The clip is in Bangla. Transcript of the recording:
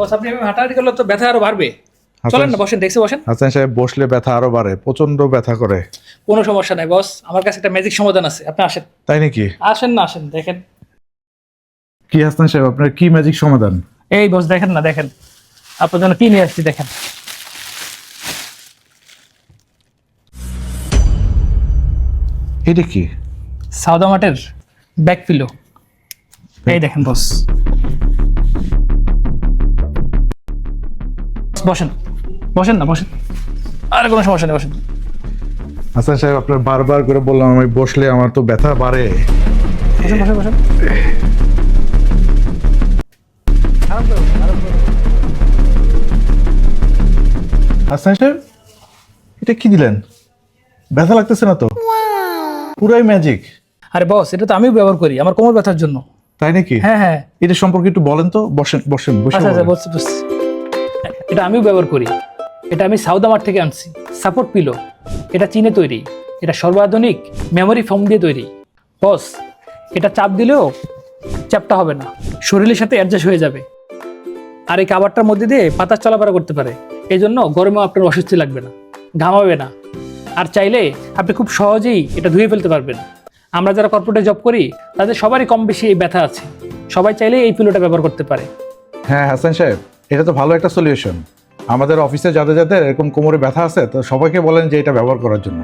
বস আপনি এভাবে হাঁটাহাঁটি করলে তো ব্যথা আরও বাড়বে। চলেন না বসেন দেখছে বসেন। হাসান সাহেব বসলে ব্যথা আরও বাড়ে প্রচণ্ড ব্যথা করে। কোনো সমস্যা নাই বস। আমার কাছে একটা ম্যাজিক সমাধান আছে আপনি আসেন। তাই নাকি? আসেন না আসেন দেখেন। কি হাসান সাহেব আপনার কি ম্যাজিক সমাধান? এই বস দেখেন না দেখেন। আপনার জন্য কি নিয়ে আসছি দেখেন। এটা কি? সাউদা মাটের ব্যাক পিলো এই দেখেন বস। বসেন বসেন না বসেন। আর কোনো সমস্যা নেই বসেন। হাসান সাহেব আপনার বারবার করে বললাম আমি বসলে আমার তো ব্যথা বাড়ে। বসেন বসেন বসেন। হাসান সাহেব এটা কি দিলেন? ব্যথা লাগতেছে না তো? পুরাই ম্যাজিক আরে বস এটা তো আমিও ব্যবহার করি আমার কোমর ব্যথার জন্য। তাই নাকি? হ্যাঁ হ্যাঁ। এটা সম্পর্কে একটু বলেন তো বসেন বসেন বসে আচ্ছা আচ্ছা এটা আমিও ব্যবহার করি। এটা আমি সাউদা মার্ট থেকে আনছি। সাপোর্ট পিলো এটা চীনে তৈরি। এটা সর্বাধুনিক মেমোরি ফোম দিয়ে তৈরি। বস, এটা চাপ দিলেও চাপটা হবে না। শরীরের সাথে অ্যাডজাস্ট হয়ে যাবে। আর এই কাবারটার মধ্যে দিয়ে পাতা চলাফেরা করতে পারে। এই জন্য গরমেও আপনার অস্বস্তি লাগবে না। ঘামাবে না। আর চাইলে আপনি খুব সহজেই এটা ধুয়ে ফেলতে পারবেন। আমরা যারা কর্পোরেটে জব করি, তাদের সবারই কম বেশি এই ব্যথা আছে। সবাই চাইলে এই পিলোটা ব্যবহার করতে পারে। হ্যাঁ হাসান সাহেব এটা তো ভালো একটা সলিউশন আমাদের অফিসে যাদের যাদের এরকম কোমরে ব্যথা আছে, তো সবাইকে বলেন যে এটা ব্যবহার করার জন্য।